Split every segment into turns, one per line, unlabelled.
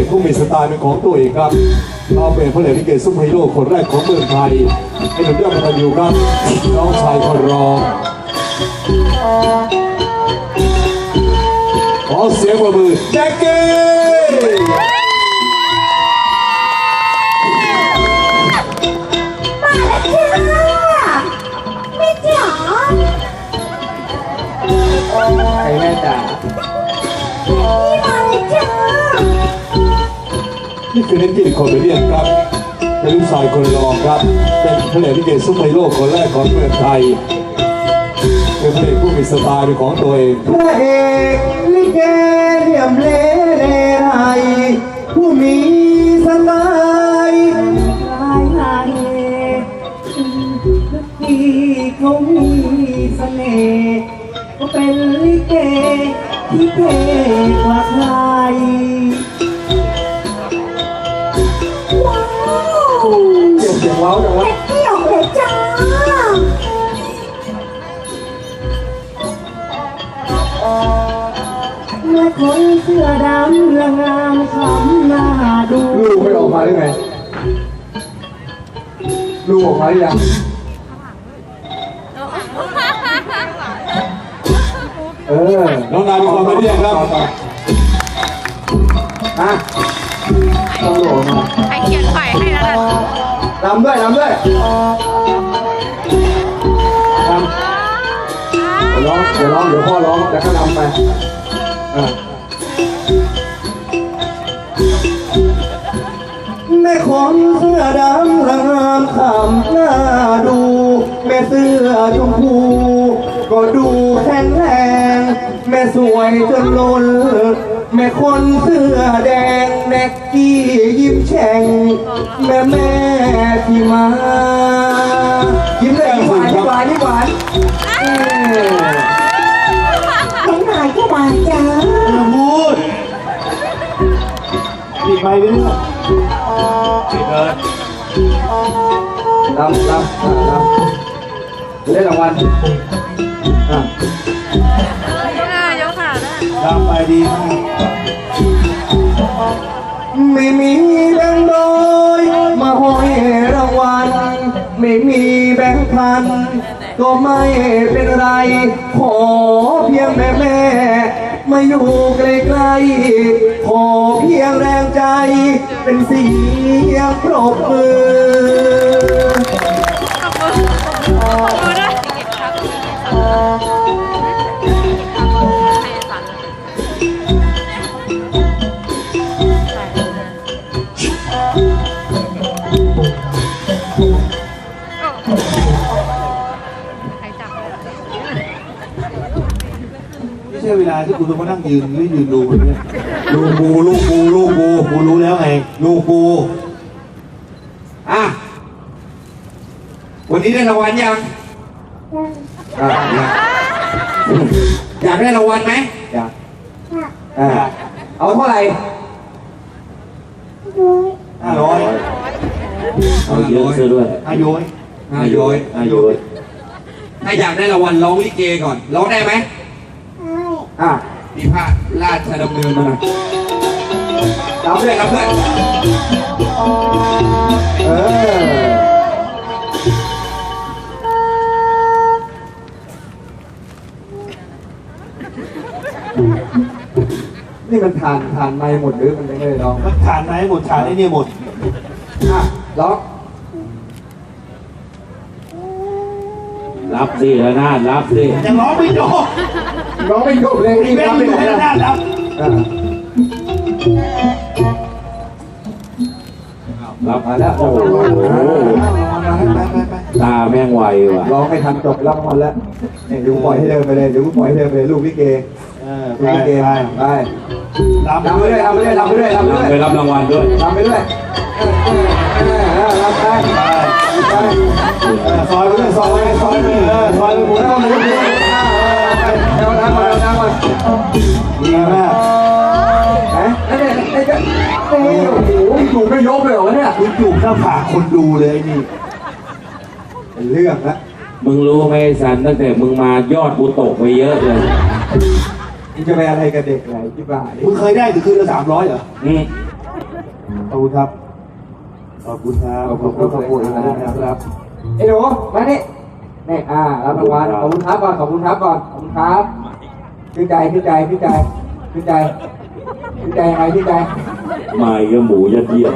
อกผู้มีสไตล์เป็นของตัวเองครับเราเป็นพระเอกลิเกซุปเปอร์ฮีโร่คนแรกของเมืองไทยให้หนุ่มยอดกตัญญูครับน้องชายคนรองขอเสียงปรบมือแจ็คเก้
มาแล้วจ้าแม่จ๋า
ใครแม่จ๋า
พี่มาแล้วจ้า
นี่คือเน็ตตี้คอมเมเดี้ครับเป็นลูกชายคนรองครับ เป็นพระเอกลิเกซุปเปอร์โร่คนแรกของเมืองไทยเป็นพระเอกผู้มีสไตล์เป็นของตัวเอง
พระเอกลิเกเหลี่ยมเลเลไรผู้มีสไตล์
ลายลายพี่เขามีเสน่ห์ก็เป็นลิเกที่เท่กว่าใคร
สื้
อดำละงามคำหน้าดู
ลูกไม่ออกมาได้ไงลูกออกมาหรือยังเออ
น้องนายเป็นคอมเมเดี้ครับ
อะต้องลูกออกมา
ใครเขียนไข่ให้แล้วล่ะ
ลำด้วยลำด้วยลำเดี๋ยวร้องเดี๋ยวร้องเดี๋ยวพ่อร้องแล้วก็ลำไปอะ แม่คนเสื้อดำระงามขำหน้าดู แม่เสื้อชมพูก็ดูแข็งแรงแม่สวยจนล้นแม่คนเสื้อแดงแน็กกี้ยิ้มแฉ่งแม่แม่ที่มา ยิ้มเลยยิ้มหวานยิ้มหวานยิ้มหวานเอ้ย
น้
ไปเรื่อย
ปิดเลย
ลำลำอะลำจะได้รางวัลอะ
เออยกขาได้
ลำไปดีมากไม่มีแบงค์ร้อยมาห้อยรางวัล ไม่มีแบงค์พัน ก็ไม่เป็นไร ขอเพียงแม่แม่ ไมาอยู่ใกล้ๆขอเพียงแรงใจ เป็นเสียงปรบมือ
คุ
ณต้องมานั่งยืนหรือยืนดูแบบเนี้ย
ลูกปูลูกปูลูกปู
กูรู้แล้วไง
ลูกปู
อะวันนี้ได้รางวัลยัง
อะเนี่ย
อยากได้รางวัลไหม
อยากอะเอาเท่าไหร่
ห้าร้อย
เอาเยอะซะด้วย
ห้าโย้ย
ห้าย้อย
อายุ
ถ้าอยากได้รางวัลร้องลิเกก่อนร้องได้ไหม
อะ
มีผ้าราชดำเนินมาหน่อยรับด้วยรับด้วย
เออนี่มันทานทานไม่หมดหรือมันไม่ได้ร้อง
มันฐานไหนหมดฐานไอ้เนี่ยหมด
อะร้อง
รับสิแล้วนาดรับสิ
ยังร้องไม่จบ
ร้องไม่จบเลย
อี
นี่
เวน
รับ
ต์
ไป
อยู่
ไหน
ให้
ล่ะ
รับ
มาแล้วโอ้โห
ตาแม่งไวว่ะ
ร้องไม่ทันจบรับมันแล้วเนี่ยดี๋ยวกูปล่อยให้เดินไปเลยเดี๋ยวกูปล่อยให้เดินไปเลยลูกลิเก
เออ
ลูกลิเก
ไป
ไป
รับ
รำไปด้วยรำไปด้วยรำไปด้วยรำไปด้วย
ไปรับรางวัลด้วย
รำไปด้วยเออเออเออรำไปไป
ซอยไปเลยซอยไปซอยไปเออซอยไป น้ำ
มา
ดีมาก
เอ๊ะนั่นเนี่ยไอ้ก็โอ้โหอยู่ไม่ยกเลยเหรอวะเนี่ย
คุณจูบหน้าผากคนดูเลยนี่
เป็นเรื่องละ
มึงรู้ไหมไอ้สันตั้งแต่มึงมายอดกูตกไปเยอะเลย
จะไปอะไรกับเด็กไหนที่บ้าน
มึงเคยได้ถึงคืนละสามร้อยเหรอ
อืม
ขอบคุณครับขอบคุณครับ
ขอบคุณขอบคุณนะครับไอ้หนูมานี่ยนี่อ่ารับรางวัลขอบคุณครับก่อนขอบคุณครับก่อนขอบคุณครับ ชื่นใจชื่นใจชื่นใจชื่นใจชื่นใจยังไงชื่นใจ
มาอีก็หมูยัดเยียด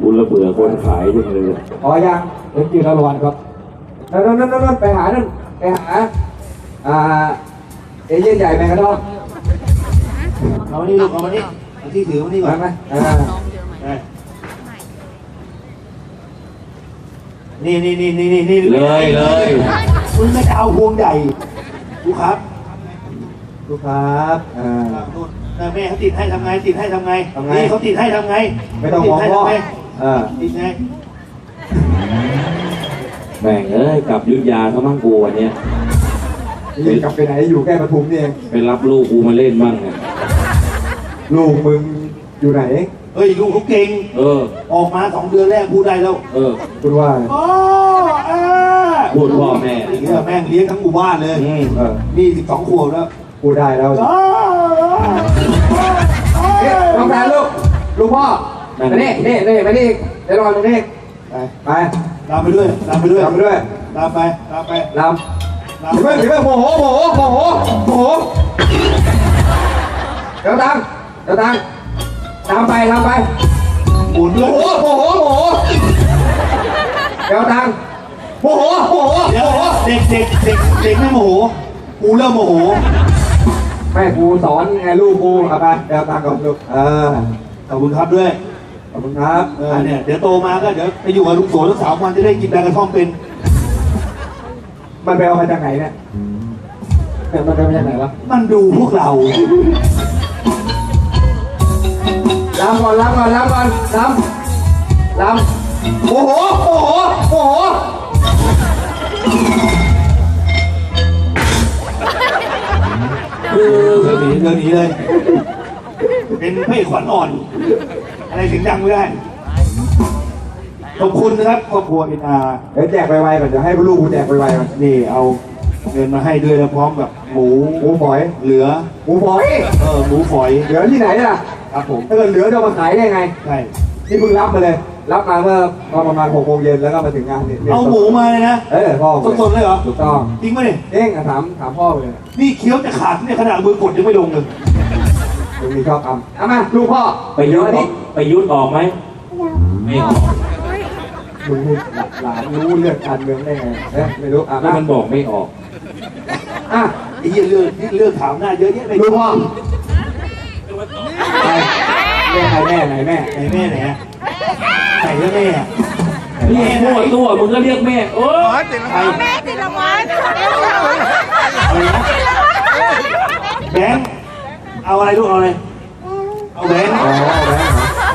บุญระเบื่อคนขายจังเลย
พอยังเดี๋ยวกินรางวัลครับนั่นนั่นนั่นนั่นไปหานั่นไปหาอ่าเอเย่นใหญ่แมงกะทอน
เอามานี่ลูกเอามานี่เอาที่ถือมานี่ก่อ
มานไหมอ่า
ได้นี่นี่นี่นี่นี่นี่
เลยเลย
คุณไม่จะเอาพวงใหญ่ ลูกครับ
ลูกครับอ่า
นู่นเออ แม่เขาติดให้ทำไง ติดให้ทำไง
ทำไง
นี่เขาติดให้ทำไง
ไม่ต้อง
ติ
ม
ด
อง
ให้
พ่อ
ทำไง
อ่า
ติดไง
แม่งเอ้ยกลับยุทธยาเขามั่งกูวันเนี้ย
นี่กลับไปไหนอยู่แค่ปทุมนี่เอง
ไปรับลูกกูมาเล่นบ้างเนี่ย
ลูกมึงอยู่ไหน
เฮ้ยลูกเขาเก่ง
เออ
ออกมาสองเดือนแรกพูดได้แล้ว
เออ
คุณว่า
อ๋อเออ
พูดพ่อแม่
ไอ้เนี่ยแม่งเลี้ยงทั้งหมู่บ้านเลย
อืม
เออ
นี่สิบสองขวบแล้ว
พูดได้แล้ว
อ๋อ
นี่น้องแทนลูก ลูกพ่อมานี่นี่นี่มานี่เดี๋ยวรอตรงนี้
ไป
ไป
ตามไปด้วยตามไปด้วย
ทำไปด้วย
ตามไปตามไป
ล
ตามำ
เดี๋ยวเดี๋ยวโมโหโมโหโมโหโมโหเดี๋ยวตังเดี๋ยวตังตามไปตามไป
หมุน
โม
เลย
โหโมโหโมโหเดี๋ยวตัง โมโหโมโห
เดี๋ยว
โมโห
เด็กเด็กเด็กเด็กไม่โมโหกูเริ่มโมโห
แม่ครูสอนไงลูกครูเอาไปเดี๋ยวตังก่อนลูกเออ
ขอบคุณครับด้วย
ขอบคุณครับ
เออเนี่ยเดี๋ยวโตมาก็เดี๋ยวไปอยู่กับลุงโสทั้งสามวันจะได้กินแบงกระท่อมเป็น
มันไปเอามาจากไหนเนี่ยเนี่ยมันไปเอามาจากไหนวะ
มันดูพวกเรา
ลำก่อนลำก่อนลำก่อนลำลำโอ้โหโอ้โหโอ้โห
เดินหนีเลย เป็นพระเอกขวัญอ่อน อะไรถึงดังไม่ได้ ขอบคุณนะครับครอบครัวเอ็นอาร์
เดี๋ยวแจกไวๆก่อนเดี๋ยวให้ลูกกูแจกไวๆก่อน
นี่เอาเงินมาให้ด้วยแล้วพร้อมกับหมู
หมูฝอย
เหลือ
หมูฝอย
เออหมูฝอย
เหลือที่ไหนล่ะ
ครับผม
ถ้าเกิดเหลือจะเอามาขายได้ไง
ใช่
นี่เพิ่งรับมาเลย รับมาเมื่อประมาณหกโมงเย็นแล้วก็มาถึงงานนี่นี่
เอาหมูมาเลยนะ
เออพ่อ
สดๆเลยเหรอ
ถูกต้อง
จริงไหมเนี่ย
เอ้งอะถามถามพ่อไปเลย
นี่เคี้ยวจะขาดเนี่ยขนาดมือกดยังไม่ลงเลย
ตรงนี้ชอบทำเอามาลูกพ่อ
ไปยุทธ
อัน
ออ
นี้
กไปยุทธออกไหมไม่ออก
มึงนี่หลานรู้เรื่องการเมืองได้ไงเอ๊ะไม่รู้อะ
แล้ว
มา
มันบอกไม่ออก
อะ
ไอ้เหี้ยเรื่องเรื่องถามหน้าเยอะแยะเลย
ลูกพ่อไปแม่ใครแม่ไหนแม่
ไหนแม่ไหน อะไหนแล้วแม่อะ
นี่มั่วตัวมึงก็เรียกแม่โอ้ย
ใคร
แม่ติดรางวัล
แบงค์เอาอะไรลูกเอาอะไรเอาแบงค์
อ๋อ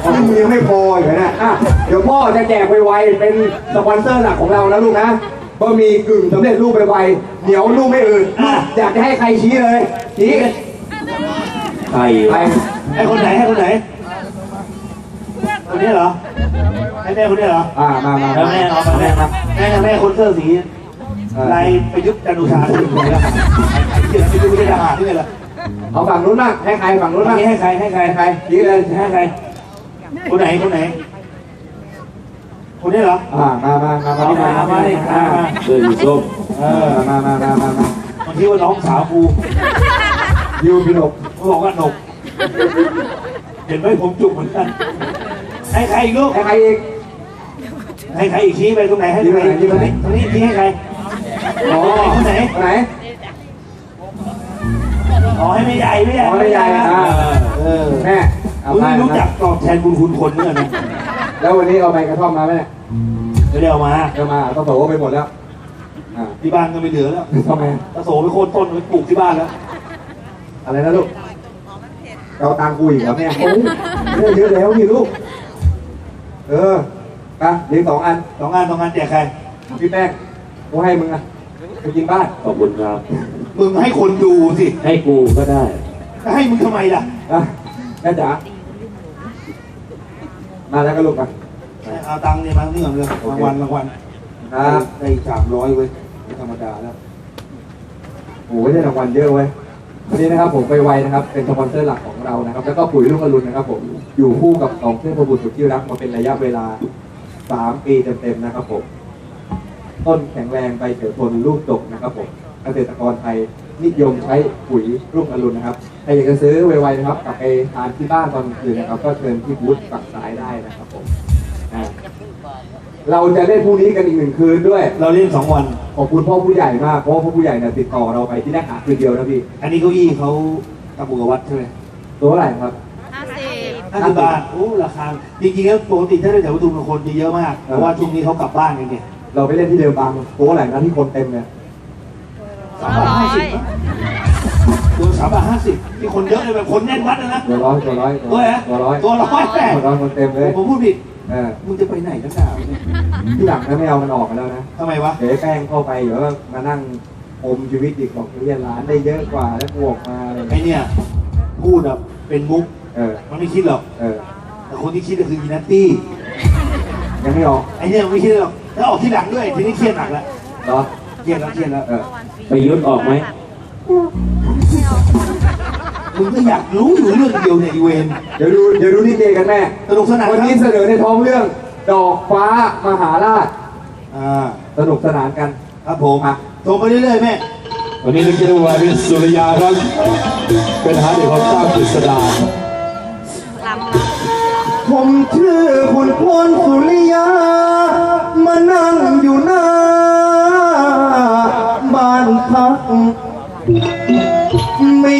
แล้วนี่มึงยังไม่พออีกเหรอเนี่ยอะเดี๋ยวพ่อจะแจกไวๆเป็นสปอนเซอร์หลักของเรานะลูกนะบะหมี่กึ่งสำเร็จรูปไวๆเดี๋ยวลูกไม่อื่นอะอยากจะให้ใครชี้เลยชี้
ใคร
ไป
วะ
ให้คนไหนให้คนไหน นนี้เหรอให้แม่คนนี้เหรอ
อ่ามามา
แล้วแม่เอาไปแม่มาแม่แม่คนเสื้อสีลายประยุทธ์จันทร์โอชาถึงเลยละเดี๋ยวไปดูในทหารนี่เลยล่ะ
เอาฝั่งนู้นบ้างให้ใครฝั่งนู้น
คน
บ้าง
นี้ให้ใครให้ใคร
ใครชี้เลย
ให้ใครคนไหนคนไหนคนนี้เหรอ
อ่ามามามามา
มามามาเลย
อ่า
มา
เสื้อสีส้ม
เอ
เอ
อ
อมามามามามา
บางทีว่าน้องสาวกู
ยูพินก
เขาบอกว่าหนกเห็นไหมผมจุกเหมือนกัน ให้ใครอีกลูก
ให้ใครอีก
ให้ใครอีกชี้ไปตรงไหนให้ตรงไหน
ชี้
ต
ไป
รง
ไหน
นี้ตรงนี้ชี้ให้ใคร
อ๋อ
คนไหน
คนไหน
อ๋อให้ไม่ใหญ่ไม่ใหญ่
อ๋อไม่ใหญ่อ่า
เออ
แม่เอา
มึง
ไป
ไม่รู้จักตอบแทนบุญคุณคนเมื่อนะ
แล้ววันนี้เอาใบกระท่อมมาไหมเนี่ย
ไม่ได้เอามา
เอามาต้องโถไปหมดแล้วอ่า
ที่บ้านก็ไม่เหลือแล้ว
ทำไม
ตะโสไปโค่นต้นไปปลูกที่บ้านแล้ว
อะไรนะลูกเอาตังค์กูอีกเหรอเนี่ยโอ้ยได้เยอะแล้วนี่ลูก เอออะเหลืออกสองอัน
สองงานสองงานแจกใคร
พี่แป้งกูให้มึงอะไปกินบ้าน
ขอบคุณครับ
มึงให้คนดูสิ
ให้กูก็ได้
จะให้มึงทำไมล่ะ
อะแม่จ๋ามาแล้วก็ลูกอะ
เอาตังค์เนี่ยมาเนี่ยเลยรางวัลรางวัล
ครับ
ได้สามร้อยเว้ยไม่ธรรมดาแล้ว
โอ้ยได้รางวัลเยอะเว้ยวันนี้นะครับผมไปไวนะครับ เป็นสปอนเซอร์หลักของเรานะครับ แล้วก็ปุ๋ยลูกอรุณนะครับผม อยู่คู่กับสองเพื่อนพบุตรสุดที่รักมาเป็นระยะเวลาสามปีเต็มๆนะครับผม ต้นแข็งแรงใบเขียวทนลูกดกนะครับผมเกษตรกรไทยนิยมใช้ปุ๋ยรุ่งอรุณนะครับใครอยากจะซื้อไวๆนะครับกลับไปทานที่บ้านตอนกลางคืนนะครับ ก็เชิญที่บูธฝั่งซ้ายได้นะครับผมอ่าเราจะเล่นพรุ่งนี้กันอีกหนึ่งคืนด้วย
เราเล่นสองวัน
ขอบคุณพ่อผู้ใหญ่มากเพราะว่าพ่อผู้ใหญ่เนี่ยติดต่อเราไปที่ได้หาคืนเดียวนะพี่
อันนี้เก้าอี้เขาทำบุญกับวัดใช่ไหม
ตัวเท่าไหร่ครับ
ห้าสิบ
ห้าสิบบาทโอ้ราคาจริงๆแล้วปกติถ้าได้แถวประตูมคนจะเยอะมากเพราะว่าช่วงนี้เขากลับบ้านกันเนี่ย
เราไปเล่นที่เดิมบางตัวเท่าไหร่นะที่คนเต็มเนี่ย
สามบาทห้าสิบตัวสามบาทห้าสิบมีคนเยอะเลยแบบคนแน่นวัดเลยนะ
ตัวร้อยตัวร้อย
ตัวไหน
ตัวร้อย
ตัวร้อยแปด
ตัวร้อยคนเต็มเลย
ผมพูดผิด
เออ
มึงจะไปไหนนักหนาเนี่ย
ที่หลังนะไม่เอามันออกกันแล้วนะ
ทำไมวะ
เดี๋ยวไอ้แป้งเข้าไปเดี๋ยวมานั่งอมชีวิตอีกบอกเรียนร้านได้เยอะกว่าแล้วบวกมาอะไร
ไอเนี่ยพูดแบบเป็นมุก
เออ
มันไม่คิดหรอก
เออ
แต่คนที่คิดก็คืออีนัตตี้
ยังไม่ออก
ไอเนี่ยไม่คิดหรอกแล้วออกที่หลังด้วยทีนี้เครียดหนักแล้ว
เหรอ
เครียดแล้วเครียดแล้ว
เออ
ไปยุดออกไหม
มึงก็อยากรู้อยู่เรื่องเดียวเนี่ยอีเวน
เดี๋ยวดูเดี๋ยวดูนี่เจกันแม่
สนุกสนาน
วันนี้
ค
เส
รับ
นอในท้องเรื่อง ดอกฟ้ามหาราช
อ่า
สนุกสนานกัน
ครับผมโทรไปเรื่อยๆแม่
วันนี้นึกชื่อว่าเป็นสุริยาครับเป็นทหารเอกของเจ้ากฤษดา
ลำล
ผมชื่อคุณพลสุริยา มานั่งอยู่หน้า บ้านพักมี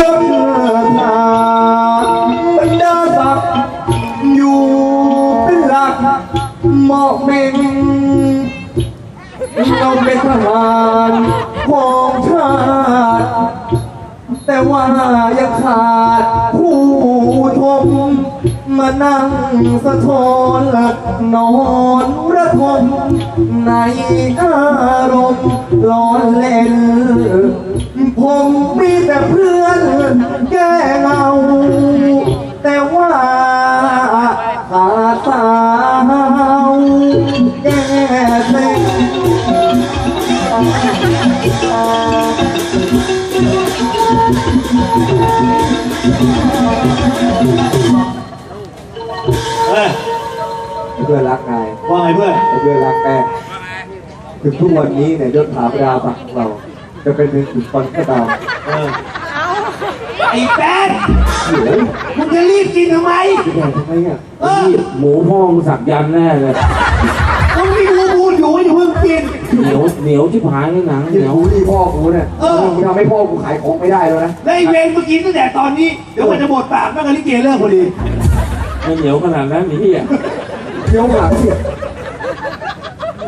ยศถาบรรดาศักดิ์อยู่เป็นหลักเหมาะเม่งเราเป็นทหารของชาติ แต่ว่ายังขาด มานั่งสะท้อนหลับนอนระทมในอารมณ์ร้อนเล่น ผมมีแต่เพื่อนแก้เหงาแต่ว่าขาดสาวแก้เซ็ง
พื่อนรักนาย
ว่าไงเพื่อน
เพื่อนรักแป้งถึงทุกวันนี้เนี่ยยศถาบรรดาศักดิ์ของเรา จะเป็นเพียงถึงคนก็ตาม
เออไอ้แป๊ดมึงจะรีบกินทำไม
พี่แดงทำไมอะ
เออ
หมูพ่อมึงสักยันต์แน่เลย
มึงมีกูพูดอยู่ว่าอย่าเพิ่งกิน
เหนียวเหนียวชิบหายเลยหนังเห
ที่
นียว
กูนี่พ่อกูเนี่ย
เออ
มึงทำให้พ่อกูขายของไม่ได้แล้วนะ
แล้วไอ้เวรเมื่อกี้ตั้งแต่ตอนนี้ เดี๋ยวมันจะหมดปากแม่งกับลิเกเลิกพอดี
ไม่เหนียวขนาดนั้นไอ้เหี้ย
เที่ยวหลังเนี่ย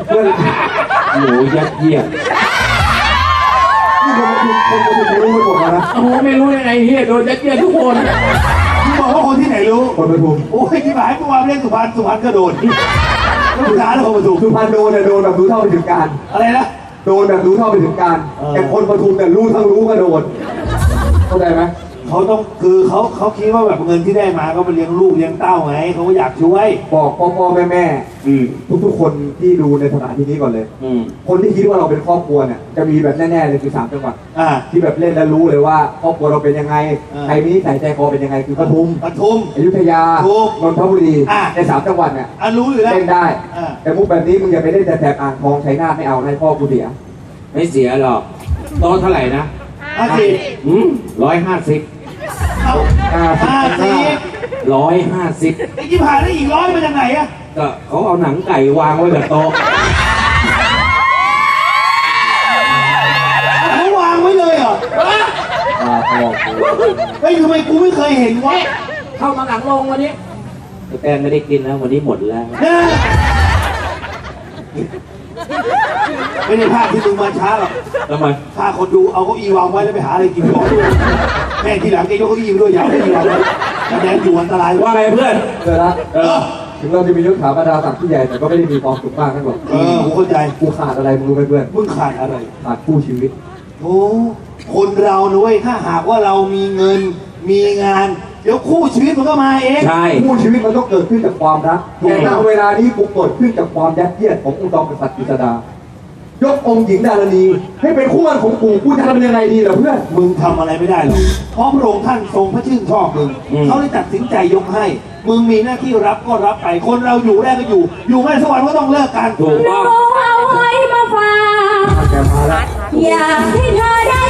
เพื่อน
หมูยัดเยียด
นี่คนมาดูคนมาดูรู้ไปหมดแล้วนะ
โอ้โหไม่รู้ยังไงเหี้ยโดนยัดเยียดทุกคน
มึงบอกว่าคนที่ไหนรู้
คนปทุม
โอ้ยที่หมายเมื่อวานเล่นสุพรรณสุพรรณก็โดนลูกค้าแล้วคนมาถูก
สุพรรณโดนเนี่ยโดนแบบรู้เท่าไม่ถึงการ
อะไรนะ
โดนแบบรู้เท่าไม่ถึงการ
เออ
แต่คนปทุมแต่ยรู้ทั้งรู้ก็โดนเข้าใจไหม
เขาต้องคือเขาเขาคิดว่าแบบเงินที่ได้มาก็มาเลี้ยงลูกเลี้ยงเต้าไงเขาก็อยากช่วย
บอกพ่อพ่อแม่แม่
อืม
ทุกๆคนที่ดูในสถานที่นี้ก่อนเลย
อืม
คนที่คิดว่าเราเป็นครอบครัวเนี่ยจะมีแบบแน่ๆเลยคือสามจังหวัด
อ่า
ที่แบบเล่นแล้วรู้เลยว่าครอบครัวเราเป็นยังไง
เออ
ใครมีนิสัยใจคอเป็นยังไงคือปทุม
ปทุม
อยุธยา
ถูก
นนทบุรี
อะ
ในสามจังหวัดเนี่ย
อะรู้อยู่แล้ว
เล่นได้
อ่า
แต่มุกแบบนี้มึงอย่าไปเล่นแต่แถบอ่างทองชัยนาทไม่เอาให้พ่อกูเสีย
ไม่เสียหรอกโตะเท่าไหร่นะำ
ห้าสิบ
อืมร้อยห้าสิบ
เอา
ห้าสิบ
ห้าสิบ
ร้อยห้าสิบ
ไอ้ที่ผ่านได้อีกร้อยมาจากไหนอะ
ก็เขาเอาหนังไก่วางไว้กับโต๊ะ
เขาวางไว้เลยเหรอ
อ่าพ่อกู
เฮ้ยทำไมกูไม่เคยเห็นวะ
เข้ามาหลังลงวันนี้ไอ้แป้งไม่ได้กินแล้ววันนี้หมดแล้ว
เนี่ย ไม่ได้พลาดที่มึงมาช้าหรอก
ทำไม
พาคนดูเอาเก้าอี้วางไว้แล้วไปหาอะไรกินก่อนแม่งทีหลังแกยกเก้าอี้มาด้วยอย่าเอาเก้าอี้วางไว้แสดงอยู่อันตราย
ว่าไงเพื่อน
เจอละ
เออ
ถึงเราจะมียศถาบรรดาศักดิ์ที่ใหญ่แต่ก็ไม่ได้มีความสุขมากนักหรอก
เออผมเข้าใจ
กูขาดอะไรมึงรู้ไหมเพื่อน
มึงขาดอะไร
ขาดคู่ชีวิต
โอ้ คนเรานะเว้ยถ้าหากว่าเรามีเงิน มีงาน เดี๋ยวคู่ชีวิตมันก็มาเอง
ใช่
คู่ชีวิตมันต้องเกิดขึ้นจากความรักแต่ณเวลานี้กูเกิดขึ้นจากความยัดเยียดขององค์กรกษัตริย์กฤษดายกองหญิงดารณีให้เป็นคู่อันของกูกูจะทำยังไงดีล่ะเพื่อน
มึงทำอะไรไม่ได้หรอกเพราะพระองค์ท่านทรงพระชื่นชอบมึงเขาเลยตัดสินใจยกให้ มึงมีหน้าที่รับก็รับไป คนเราอยู่แรกก็อยู่ อยู่ไม่สวรรค์ก็ต้องเลิกกัน
ถูกต้อง
เอาไว้มาฝาก
อย่า
ให้เธอได้